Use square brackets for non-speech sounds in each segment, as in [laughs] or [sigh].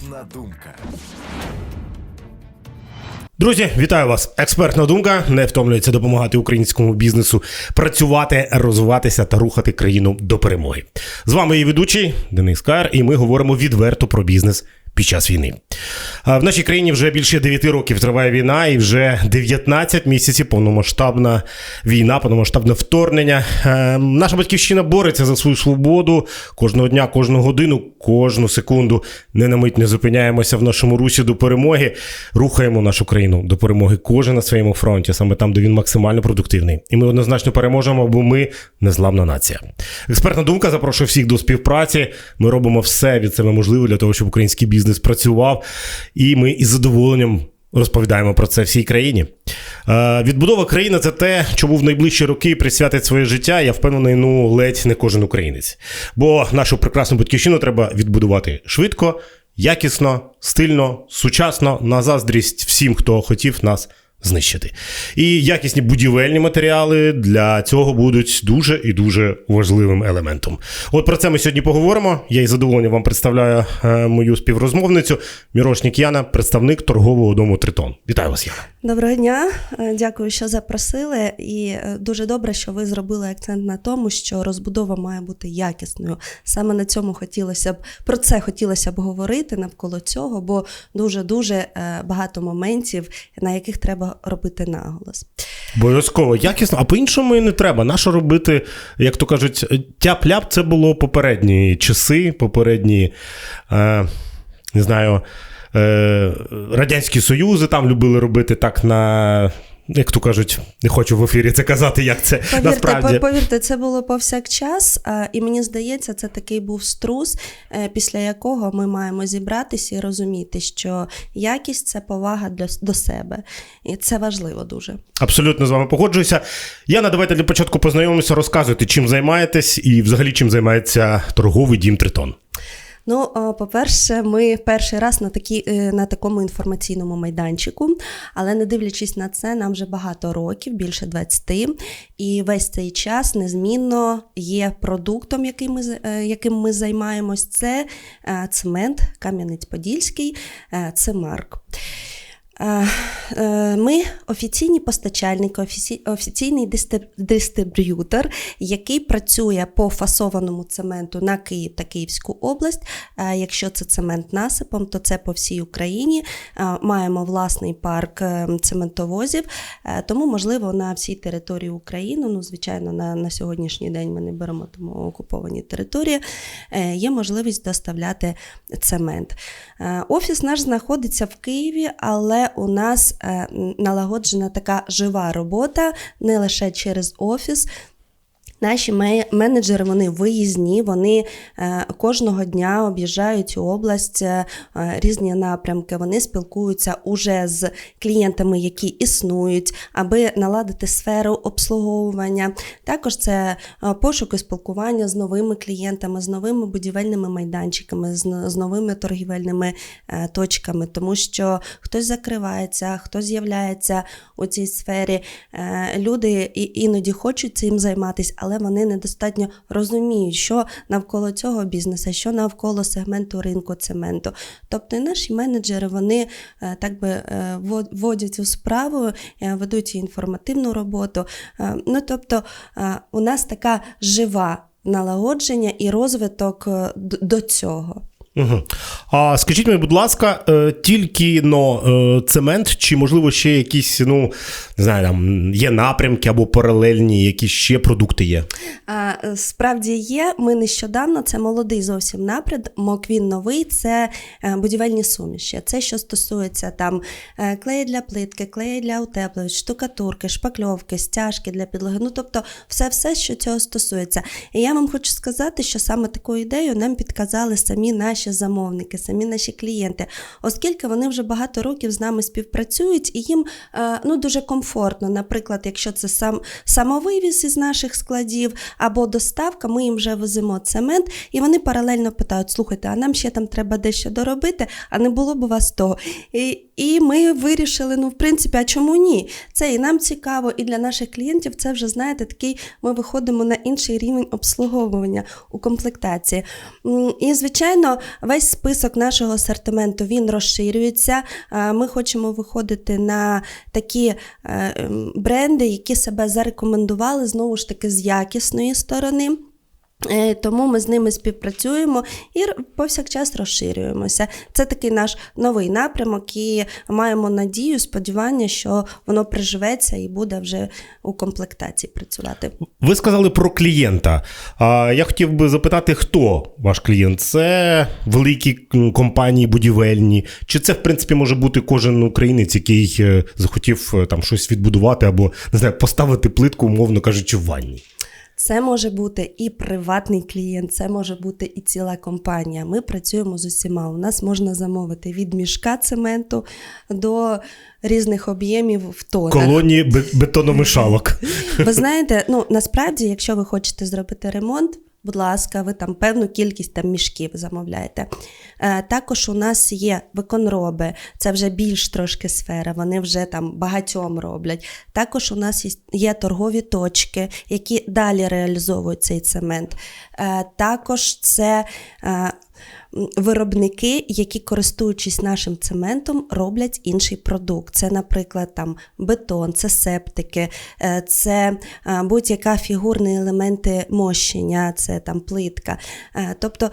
Експертна думка. Друзі, вітаю вас! Експертна думка не втомлюється допомагати українському бізнесу працювати, розвиватися та рухати країну до перемоги. З вами її ведучий Денис Кар, і ми говоримо відверто про бізнес під час війни. В нашій країні вже більше 9 років триває війна, і вже 19 місяців повномасштабна війна, повномасштабне вторгнення. Е, Наша батьківщина бореться за свою свободу кожного дня, кожну годину, кожну секунду. Не на мить не зупиняємося в нашому русі до перемоги. Рухаємо нашу країну до перемоги. Кожен на своєму фронті, саме там, де він максимально продуктивний. І ми однозначно переможемо, бо ми незламна нація. Експертна думка запрошує всіх до співпраці. Ми робимо все від себе можливе для того, щоб український бізнес працював. І ми із задоволенням розповідаємо про це всій країні. Е, відбудова країни це те, чому в найближчі роки присвятить своє життя. Я впевнений, ну ледь не кожен українець. Бо нашу прекрасну батьківщину треба відбудувати швидко, якісно, стильно, сучасно, на заздрість всім, хто хотів нас знищити. І якісні будівельні матеріали для цього будуть дуже і дуже важливим елементом. От про це ми сьогодні поговоримо. Я із задоволенням вам представляю е, мою співрозмовницю Мірошнік Яна, представник торгового дому Тритон. Вітаю вас, Яна. Доброго дня, Е, дякую, що запросили. І е, дуже добре, що ви зробили акцент на тому, що розбудова має бути якісною. Саме на цьому хотілося б про це хотілося б говорити навколо цього, бо дуже дуже багато моментів, на яких треба робити наголос. Обов'язково якісно, а по-іншому і не треба. Нащо робити, як то кажуть, тяп-ляп це було попередні часи, попередні, е, не знаю, е, Радянські Союзи там любили робити так на. Як то кажуть, не хочу в ефірі це казати, як це Повірте, насправді. повірте, це було повсякчас, і мені здається, це такий був струс, е, після якого ми маємо зібратися і розуміти, що якість це повага для, до себе. І це важливо дуже. Абсолютно з вами погоджуюся. Яна, давайте для початку познайомимося, розказуйте, чим займаєтесь і взагалі чим займається торговий дім Тритон. Ну, по-перше, ми перший раз на такі, е, на такому інформаційному майданчику, але не дивлячись на це, нам вже багато років, більше 20, і весь цей час незмінно є продуктом, яким ми, е, яким ми займаємось. Це е, цемент Кам'янець-Подільський, це Марк. Е, е, Ми офіційні постачальники, офіційний дистри- дистриб'ютор, який працює по фасованому цементу на Київ та Київську область. Е, Якщо це цемент насипом, то це по всій Україні. Маємо власний парк цементовозів, тому можливо на всій території України. Ну, звичайно, на, на сьогоднішній день ми не беремо тому окуповані території. Є можливість доставляти цемент. Офіс наш знаходиться в Києві, але у нас е, налагоджена така жива робота не лише через офіс. Наші менеджери вони виїзні, вони е, кожного дня об'їжджають область, е, різні напрямки. Вони спілкуються уже з клієнтами, які існують, аби наладити сферу обслуговування. Також це е, пошук і спілкування з новими клієнтами, з новими будівельними майданчиками, з, новими торгівельними точками, тому що хтось закривається, хтось з'являється у цій сфері. Люди іноді хочуть цим займатися, але вони недостатньо розуміють, що навколо цього бізнесу, що навколо сегменту ринку цементу. Тобто і наші менеджери вони е, так би е, вводять у справу, е, ведуть інформативну роботу. Ну тобто у нас така жива налагодження і розвиток до цього. Угу. А скажіть мені, будь ласка, е, тільки но е, цемент, чи можливо ще якісь, ну не знаю, там є напрямки або паралельні, якісь ще продукти є? А, е, Справді є. Ми нещодавно це молодий зовсім напрямок. Він новий. Це будівельні суміші. Це що стосується там клею для плитки, клею для утеплювач, штукатурки, шпакльовки, стяжки для підлоги. Ну тобто, все, все, що цього стосується. І я вам хочу сказати, що саме таку ідею нам підказали самі наші замовники, самі наші клієнти, оскільки вони вже багато років з нами співпрацюють, і їм е, ну дуже комфортно. Наприклад, якщо це сам самовивіз із наших складів або доставка, ми їм вже веземо цемент, і вони паралельно питають: слухайте, а нам ще там треба дещо доробити, а не було б у вас того. І, і ми вирішили: ну, в принципі, а чому ні? Це і нам цікаво, і для наших клієнтів це вже знаєте, такий ми виходимо на інший рівень обслуговування у комплектації. І звичайно, весь список нашого асортименту він розширюється. Е, Ми хочемо виходити на такі е, бренди, які себе зарекомендували знову ж таки з якісної сторони. Е, Тому ми з ними співпрацюємо і повсякчас розширюємося. Це такий наш новий напрямок, і маємо надію, сподівання, що воно приживеться і буде вже у комплектації працювати. Ви сказали про клієнта. Я хотів би запитати, хто ваш клієнт? Це великі компанії будівельні, чи це в принципі може бути кожен українець, який е, захотів е, там щось відбудувати або не знаю, поставити плитку, умовно кажучи, в ванні? Це може бути і приватний клієнт, це може бути і ціла компанія. Ми працюємо з усіма. У нас можна замовити від мішка цементу до різних об'ємів в тонах. Колонії бе- бетономішалок. Ви знаєте, ну насправді, якщо ви хочете зробити ремонт, будь ласка, ви там певну кількість там мішків замовляєте. Е, також у нас є виконроби, це вже більш трошки сфера, вони вже там багатьом роблять. Також у нас є, торгові точки, які далі реалізовують цей цемент. Е, також це. Е, Виробники, які користуючись нашим цементом, роблять інший продукт. Це, наприклад, там бетон, це септики, е, це е, будь-яка фігурні елементи мощення, це там плитка. Е, Тобто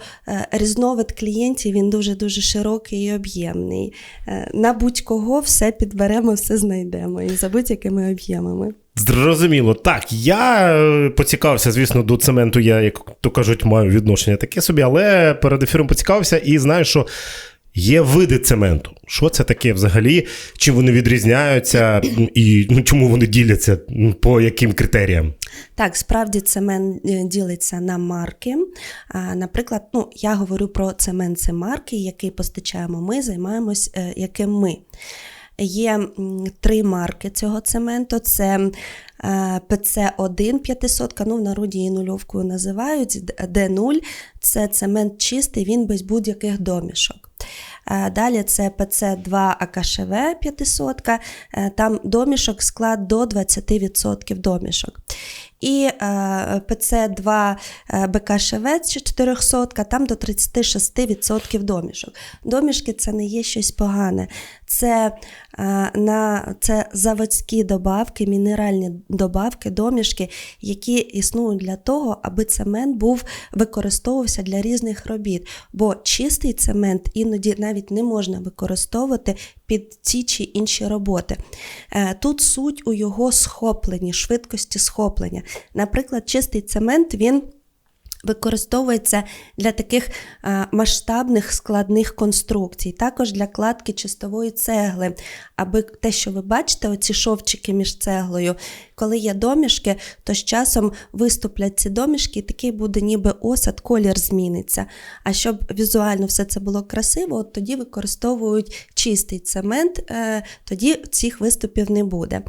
різновид клієнтів він дуже дуже широкий і об'ємний. На будь-кого все підберемо, все знайдемо і за будь-якими об'ємами. Зрозуміло. Так, я е, поцікавився, звісно, до цементу. Я, як то кажуть, маю відношення таке собі, але перед ефіром поцікавився і знаю, що є види цементу. Що це таке взагалі? Чим вони відрізняються і ну, чому вони діляться, ну, по яким критеріям? Так, справді цемент е, ділиться на марки. Наприклад, ну, я говорю про цемент це марки, який постачаємо ми, займаємось е, яким ми. Є три марки цього цементу: це е, ПЦ1 500, ну в народі її нульовкою називають. Д- Д0 це цемент чистий, він без будь-яких домішок. Е, Далі це ПЦ2 АКШВ 500, е, там домішок склад до 20% домішок. І е, ПЦ2 е, БКШВ 400, там до 36% домішок. Домішки це не є щось погане. Це, е, на, це заводські добавки, мінеральні добавки, домішки, які існують для того, аби цемент був використовувався для різних робіт. Бо чистий цемент іноді навіть не можна використовувати під ці чи інші роботи. Е, Тут суть у його схопленні, швидкості схоплення. Наприклад, чистий цемент він. Використовується для таких е, масштабних складних конструкцій, також для кладки чистової цегли, аби те, що ви бачите, оці шовчики між цеглою, коли є домішки, то з часом виступлять ці домішки, і такий буде ніби осад, колір зміниться. А щоб візуально все це було красиво, от тоді використовують чистий цемент, е, тоді цих виступів не буде.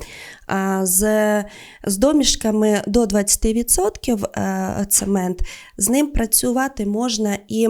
З, з домішками до 20% е, цемент, з ним працювати можна і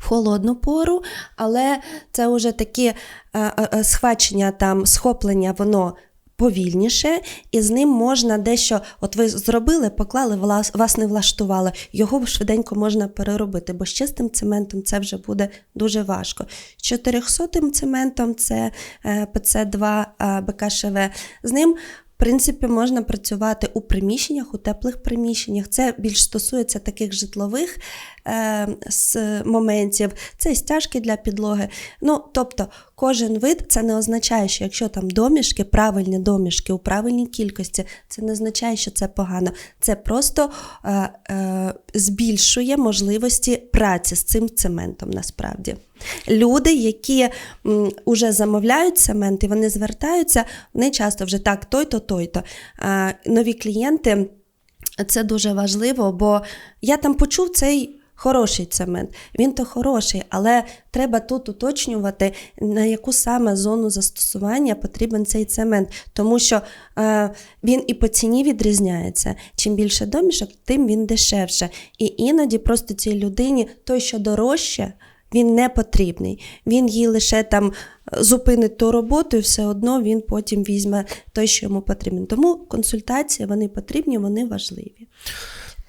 в холодну пору, але це вже такі е, е, е, схвачення, там, схоплення, воно повільніше, і з ним можна дещо, от ви зробили, поклали, вас не влаштувало, його швиденько можна переробити, бо з чистим цементом це вже буде дуже важко. З 400 цементом це е, ПЦ2 е, БКШВ, з ним в принципі, можна працювати у приміщеннях, у теплих приміщеннях. Це більш стосується таких житлових е, моментів, це стяжки для підлоги. Ну, тобто, кожен вид це не означає, що якщо там домішки, правильні домішки у правильній кількості, це не означає, що це погано. Це просто е, е, збільшує можливості праці з цим цементом насправді. Люди, які м, уже замовляють цемент і вони звертаються, вони часто вже так, той-то, той-то. А, нові клієнти це дуже важливо, бо я там почув цей. Хороший цемент, він то хороший, але треба тут уточнювати, на яку саме зону застосування потрібен цей цемент, тому що е, він і по ціні відрізняється. Чим більше домішок, тим він дешевше. І іноді просто цій людині той, що дорожче, він не потрібний. Він їй лише там зупинить ту роботу, і все одно він потім візьме той, що йому потрібен. Тому консультації вони потрібні, вони важливі.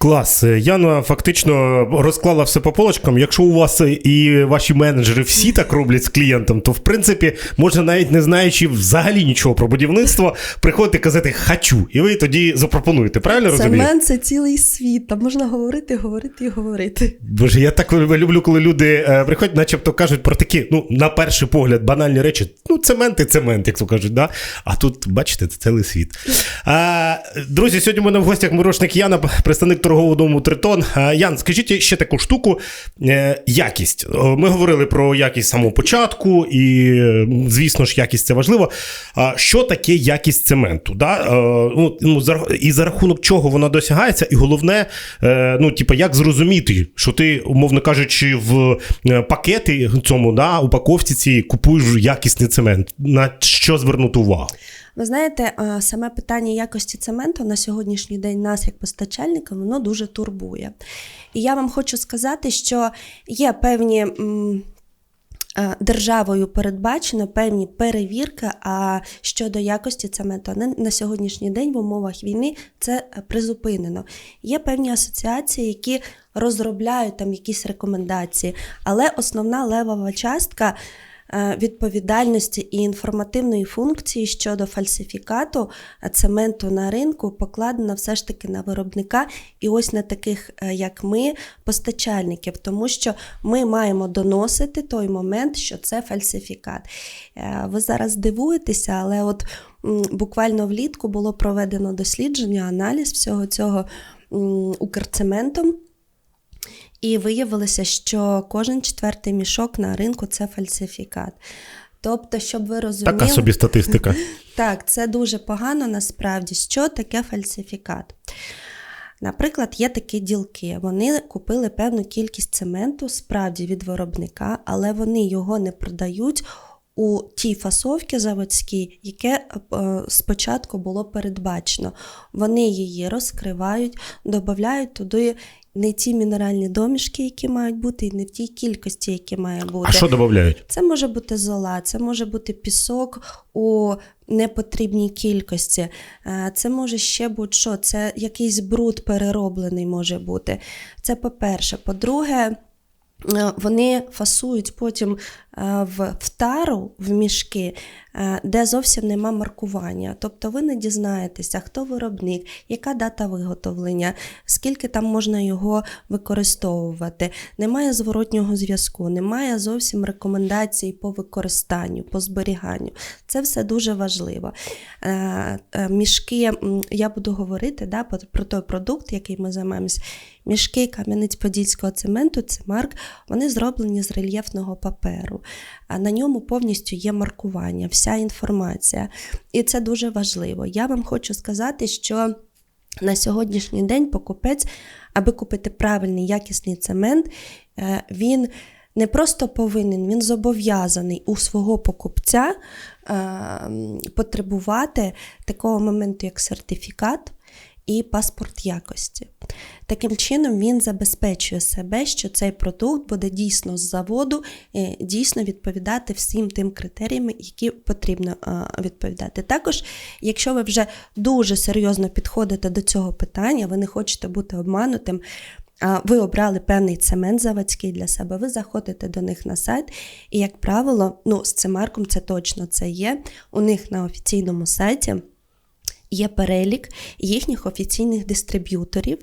Клас. Яна фактично розклала все по полочкам. Якщо у вас і ваші менеджери всі так роблять з клієнтом, то в принципі можна навіть не знаючи взагалі нічого про будівництво, приходити казати хочу, і ви тоді запропонуєте. Правильно розумію? Цемент це цілий світ. Там можна говорити, говорити і говорити. Боже, я так люблю, коли люди е, приходять, начебто кажуть про такі, ну, на перший погляд, банальні речі. Ну, цемент і цемент, як то кажуть, да? А тут, бачите, це цілий світ. А, друзі, сьогодні у мене в гостях мирошник Яна, представник торгового дому Тритон. Ян, скажіть ще таку штуку: е, якість. Ми говорили про якість самого початку, і, е, звісно ж, якість це важливо. Що таке якість цементу? Да? Е, ну, ну, і за рахунок чого вона досягається, і головне, е, ну, типу, як зрозуміти, що ти, умовно кажучи, в е, пакети цьому, да, упаковці цій купуєш якісний цемент. На що звернути увагу? Ви знаєте, е, саме питання якості цементу на сьогоднішній день нас, як постачальника, воно дуже турбує. І я вам хочу сказати, що є певні. Державою передбачено певні перевірки, а щодо якості цементу на, сьогоднішній день в умовах війни це е, призупинено. Є певні асоціації, які розробляють там якісь рекомендації, але основна левова частка відповідальності і інформативної функції щодо фальсифікату е, цементу на ринку покладена все ж таки на виробника і ось на таких, е, як ми, постачальників, тому що ми маємо доносити той момент, що це фальсифікат. Е, Ви зараз дивуєтеся, але от буквально влітку було проведено дослідження, аналіз всього цього Укрцементом. І виявилося, що кожен четвертий мішок на ринку це фальсифікат. Тобто, щоб ви розуміли, Така собі статистика. [laughs] так, це дуже погано насправді. Що таке фальсифікат? Наприклад, є такі ділки. Вони купили певну кількість цементу справді від виробника, але вони його не продають у тій фасовці заводській, яке е, спочатку було передбачено. Вони її розкривають, додають туди не ті мінеральні домішки, які мають бути, і не в тій кількості, які має бути. А що додають? Це може бути зола, це може бути пісок у непотрібній кількості. Е, Це може ще будь-що, це якийсь бруд перероблений може бути. Це по-перше. По-друге, е, вони фасують потім в, в тару, в мішки, е, де зовсім нема маркування. Тобто ви не дізнаєтеся, хто виробник, яка дата виготовлення, скільки там можна його використовувати. Немає зворотнього зв'язку, немає зовсім рекомендацій по використанню, по зберіганню. Це все дуже важливо. Е, е, Мішки, я буду говорити да, про той продукт, який ми займаємось. Мішки Кам'янець-Подільського цементу, Цемарк, вони зроблені з рельєфного паперу. На ньому повністю є маркування, вся інформація. І це дуже важливо. Я вам хочу сказати, що на сьогоднішній день покупець, аби купити правильний якісний цемент, е, він не просто повинен, він зобов'язаний у свого покупця е, потребувати такого моменту, як сертифікат і паспорт якості. Таким чином, він забезпечує себе, що цей продукт буде дійсно з заводу, е, дійсно відповідати всім тим критеріям, які потрібно е, відповідати. Також, якщо ви вже дуже серйозно підходите до цього питання, ви не хочете бути обманутим. Ви обрали певний цемент заводський для себе, ви заходите до них на сайт, і, як правило, ну, з цемарком це точно це є. У них на офіційному сайті Є перелік їхніх офіційних дистриб'юторів,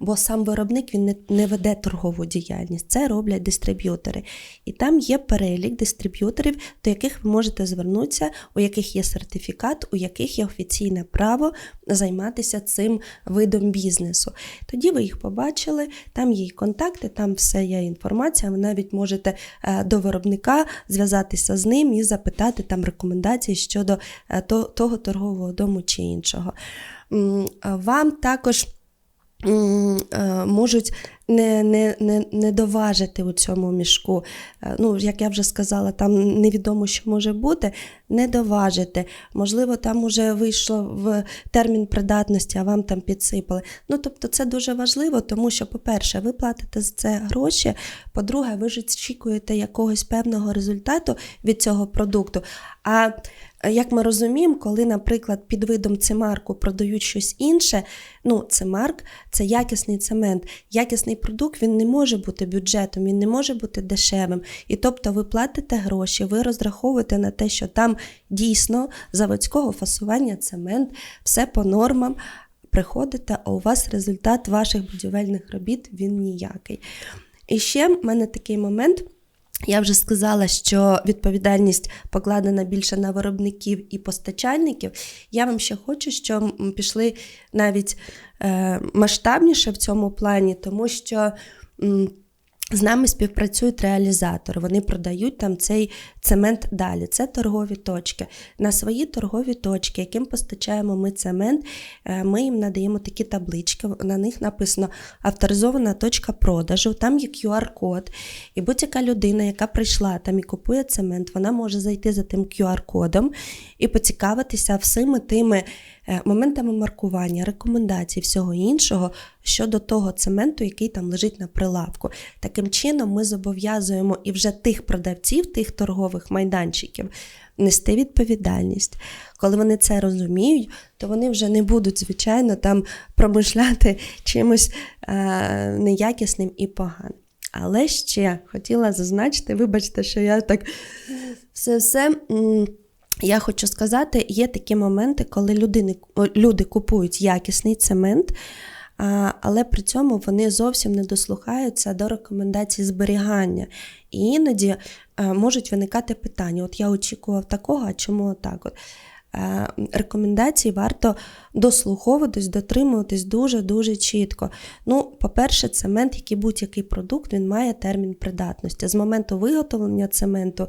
бо сам виробник він не, веде торгову діяльність, це роблять дистриб'ютори. І там є перелік дистриб'юторів, до яких ви можете звернутися, у яких є сертифікат, у яких є офіційне право займатися цим видом бізнесу. Тоді ви їх побачили, там є контакти, там все є інформація. Ви навіть можете е, до виробника зв'язатися з ним і запитати там рекомендації щодо е, того торгового дому чи іншого. Вам також е, можуть не, не, не, не доважити у цьому мішку. Е, Ну, як я вже сказала, там невідомо, що може бути, не доважити. Можливо, там уже вийшло в термін придатності, а вам там підсипали. Ну, тобто, це дуже важливо, тому що, по-перше, ви платите за це гроші. По-друге, ви ж очікуєте якогось певного результату від цього продукту. А як ми розуміємо, коли, наприклад, під видом цемарку продають щось інше, ну, цемарк це якісний цемент. Якісний продукт він не може бути бюджетом, він не може бути дешевим. І тобто ви платите гроші, ви розраховуєте на те, що там дійсно заводського фасування цемент, все по нормам. Приходите, а у вас результат ваших будівельних робіт він ніякий. І ще в мене такий момент. Я вже сказала, що відповідальність покладена більше на виробників і постачальників. Я вам ще хочу, щоб пішли навіть е, масштабніше в цьому плані, тому що. З нами співпрацюють реалізатори, вони продають там цей цемент далі. Це торгові точки. На свої торгові точки, яким постачаємо ми цемент, е, ми їм надаємо такі таблички. На них написано авторизована точка продажу, там є QR-код. І будь-яка людина, яка прийшла там і купує цемент, вона може зайти за тим QR-кодом і поцікавитися всіми тими моментами маркування, рекомендацій, всього іншого щодо того цементу, який там лежить на прилавку. Таким чином, ми зобов'язуємо і вже тих продавців, тих торгових майданчиків нести відповідальність. Коли вони це розуміють, то вони вже не будуть, звичайно, там промишляти чимось е, неякісним і поганим. Але ще хотіла зазначити, вибачте, що я так все-все. м, Я хочу сказати, є такі моменти, коли людини, люди купують якісний цемент, але при цьому вони зовсім не дослухаються до рекомендацій зберігання. І іноді можуть виникати питання: от я очікував такого, а чому так? От? Рекомендацій варто дослуховуватись, дотримуватись дуже-дуже чітко. Ну, по-перше, цемент, як і будь-який продукт, він має термін придатності. З моменту виготовлення цементу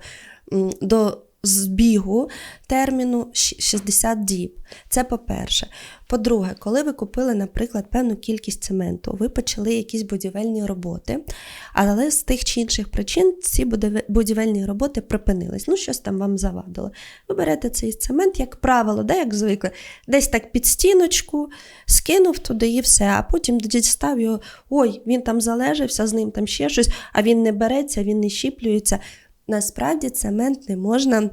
до збігу терміну 60 діб. Це по-перше. По-друге, коли ви купили, наприклад, певну кількість цементу, ви почали якісь будівельні роботи, але з тих чи інших причин ці будівельні роботи припинились. Ну, щось там вам завадило. Ви берете цей цемент, як правило, да, як звикли, десь так під стіночку, скинув туди і все, а потім дістав його, ой, він там залежався, з ним там ще щось, а він не береться, він не щіплюється. Насправді цемент не можна.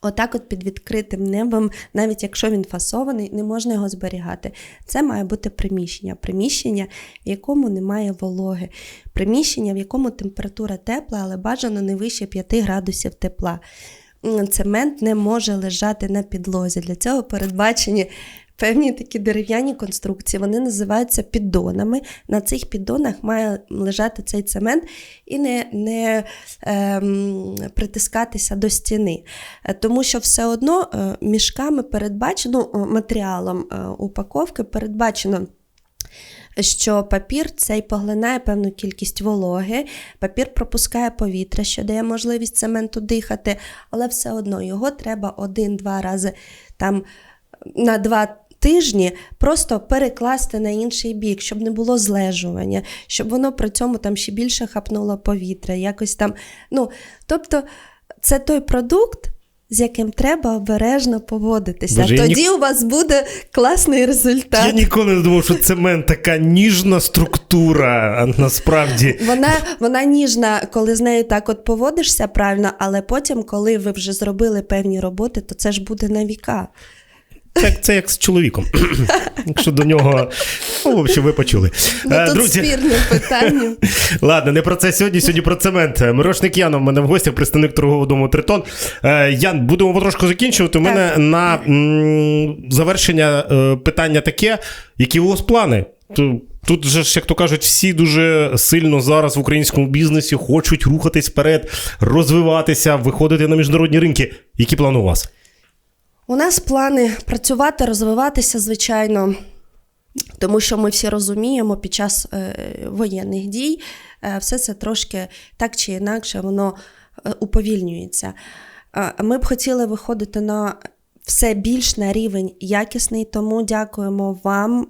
Отак, от під відкритим небом, навіть якщо він фасований, не можна його зберігати. Це має бути приміщення. Приміщення, в якому немає вологи, приміщення, в якому температура тепла, але бажано не вище 5 градусів тепла. Цемент не може лежати на підлозі. Для цього передбачені певні такі дерев'яні конструкції. Вони називаються піддонами. На цих піддонах має лежати цей цемент і не, не ем, притискатися до стіни. Е, Тому що все одно е, мішками передбачено, ну, матеріалом е, упаковки передбачено. Що папір цей поглинає певну кількість вологи, папір пропускає повітря, що дає можливість цементу дихати, але все одно його треба один-два рази там на два тижні просто перекласти на інший бік, щоб не було злежування, щоб воно при цьому там ще більше хапнуло повітря. Якось там. Ну, тобто, це той продукт. З яким треба обережно поводитися. Боже, Тоді ні- у вас буде класний результат. Я ніколи не думав, що цемент така ніжна структура, а насправді. Вона, вона ніжна, коли з нею так от поводишся правильно, але потім, коли ви вже зробили певні роботи, то це ж буде на віка. Це, це як з чоловіком. [laughs] Якщо до нього. Ну, в общем, ви почули. Ну, Е, тут спірне питання. [laughs] Ладно, не про це сьогодні, сьогодні про цемент. Мирошник Ян у мене в гостях, представник торгового дому Тритон. Е, Ян, будемо потрошку закінчувати. У мене на м, завершення е, питання таке: які у вас плани? Тут же ж, як то кажуть, всі дуже сильно зараз в українському бізнесі хочуть рухатись вперед, розвиватися, виходити на міжнародні ринки. Які плани у вас? У нас плани працювати, розвиватися, звичайно, тому що ми всі розуміємо, під час е, воєнних дій е, все це трошки так чи інакше воно е, уповільнюється. Ми б хотіли виходити на все більш на рівень якісний, тому дякуємо вам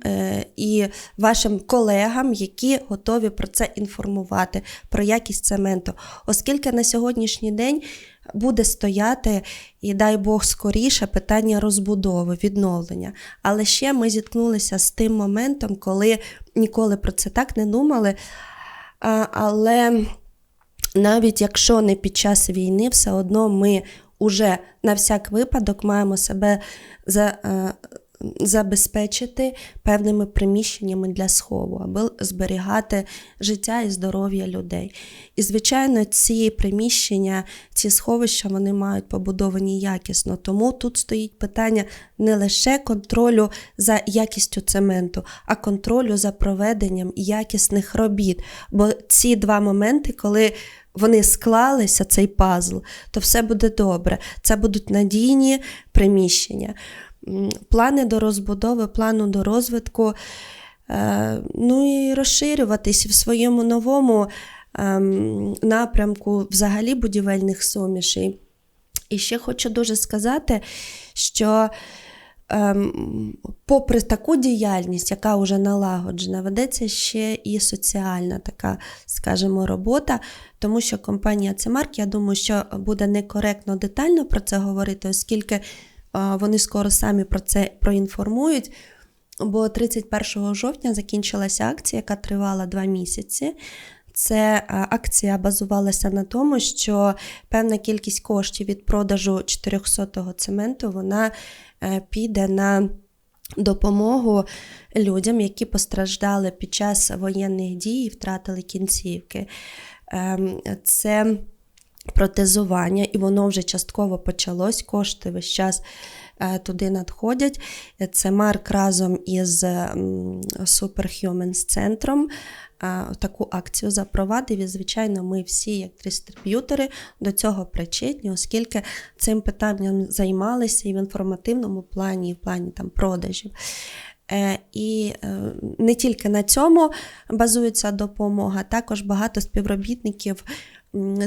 і вашим колегам, які готові про це інформувати, про якість цементу. Оскільки на сьогоднішній день буде стояти, і дай Бог скоріше, питання розбудови, відновлення. Але ще ми зіткнулися з тим моментом, коли ніколи про це так не думали. Але навіть якщо не під час війни, все одно ми уже на всяк випадок маємо себе за, е, забезпечити певними приміщеннями для схову, аби зберігати життя і здоров'я людей. І, звичайно, ці приміщення, ці сховища вони мають побудовані якісно. Тому тут стоїть питання не лише контролю за якістю цементу, а контролю за проведенням якісних робіт. Бо ці два моменти, коли вони склалися, цей пазл, то все буде добре. Це будуть надійні приміщення. Плани до розбудови, плану до розвитку, е, ну і розширюватись в своєму новому ем, напрямку взагалі будівельних сумішей. І ще хочу дуже сказати, що ем, попри таку діяльність, яка вже налагоджена, ведеться ще і соціальна така, скажімо, робота, тому що компанія Цемарк, я думаю, що буде некоректно детально про це говорити, оскільки вони скоро самі про це проінформують. Бо 31 жовтня закінчилася акція, яка тривала два місяці. Це акція базувалася на тому, що певна кількість коштів від продажу 400-го цементу вона е, піде на допомогу людям, які постраждали під час воєнних дій і втратили кінцівки. Ем, Це протезування, і воно вже частково почалось. Кошти весь час е, туди надходять. Це Марк разом із Superhumans центром е, таку акцію запровадив. І, звичайно, ми всі, як дистриб'ютори, до цього причетні, оскільки цим питанням займалися і в інформативному плані, і в плані там продажів. Е, І не тільки на цьому базується допомога, також багато співробітників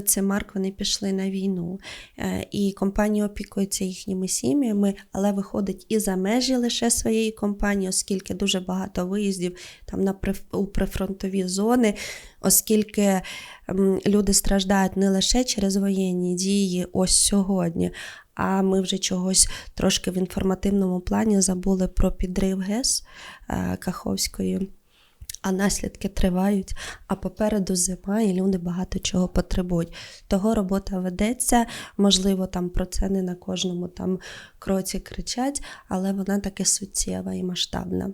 Цимарк вони пішли на війну. Е, І компанія опікується їхніми сім'ями, але виходить і за межі лише своєї компанії, оскільки дуже багато виїздів там на у прифронтові зони, оскільки люди страждають не лише через воєнні дії ось сьогодні. А ми вже чогось трошки в інформативному плані забули про підрив ГЕС е, Каховської. А наслідки тривають, а попереду зима, і люди багато чого потребують. Того робота ведеться. Можливо, там про це не на кожному там кроці кричать, але вона таки суттєва і масштабна.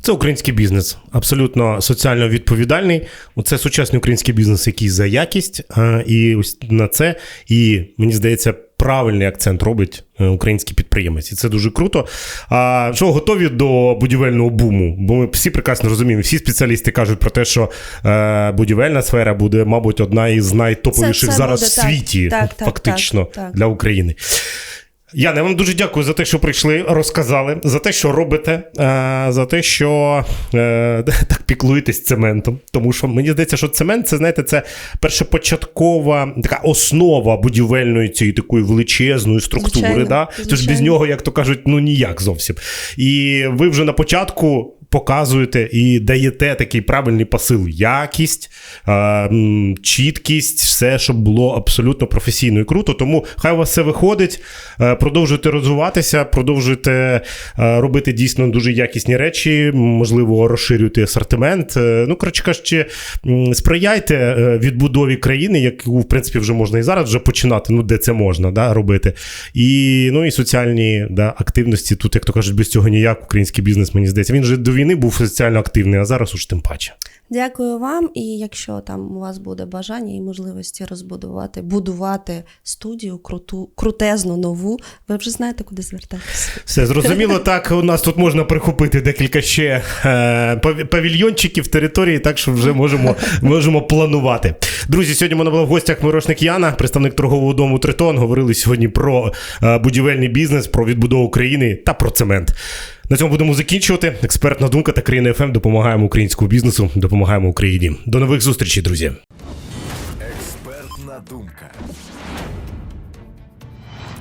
Це український бізнес, абсолютно соціально відповідальний. Це сучасний український бізнес, який за якість. е, І ось на це, і мені здається, правильний акцент робить е, український підприємець. І це дуже круто. А що готові до будівельного буму? Бо ми всі прекрасно розуміємо, всі спеціалісти кажуть про те, що е, будівельна сфера буде, мабуть, одна із найтоповіших Це- це зараз буде, в світі, Так, так, фактично, так, так. для України. Яна, я вам дуже дякую за те, що прийшли, розказали, за те, що робите, е, за те, що е, [laughs] так піклуєтесь цементом. Тому що мені здається, що цемент це знаєте, це першопочаткова така основа будівельної цієї такої величезної структури. Звичайно, да? Тож без нього, як то кажуть, ну ніяк зовсім. І ви вже на початку. Показуєте і даєте такий правильний посил: якість, е, чіткість, все, щоб було абсолютно професійно і круто. Тому хай у вас все виходить. Е, Продовжуйте розвиватися, продовжуйте е, робити дійсно дуже якісні речі, можливо, розширюйте асортимент. Ну, коротше кажучи, сприяйте відбудові країни, яку, в принципі, вже можна і зараз вже починати, ну де це можна да, робити. І, ну, і соціальні да, активності. Тут, як то кажуть, без цього ніяк український бізнес, мені здається. Він вже до війни був соціально активний, а зараз уж тим паче. Дякую вам. І якщо там у вас буде бажання і можливості розбудувати, будувати студію круту, крутезну нову, ви вже знаєте, куди звертатися. Все зрозуміло. [laughs] Так, у нас тут можна прихопити декілька ще е, павільйончиків території, так що вже можемо, можемо планувати. Друзі, сьогодні мене була в гостях Мирошник Яна, представник торгового дому Тритон. Говорили сьогодні про е, будівельний бізнес, про відбудову країни та про цемент. На цьому будемо закінчувати. Експертна думка та країна ФМ допомагаємо українському бізнесу, допомагаємо Україні. До нових зустрічей, друзі. Експертна думка.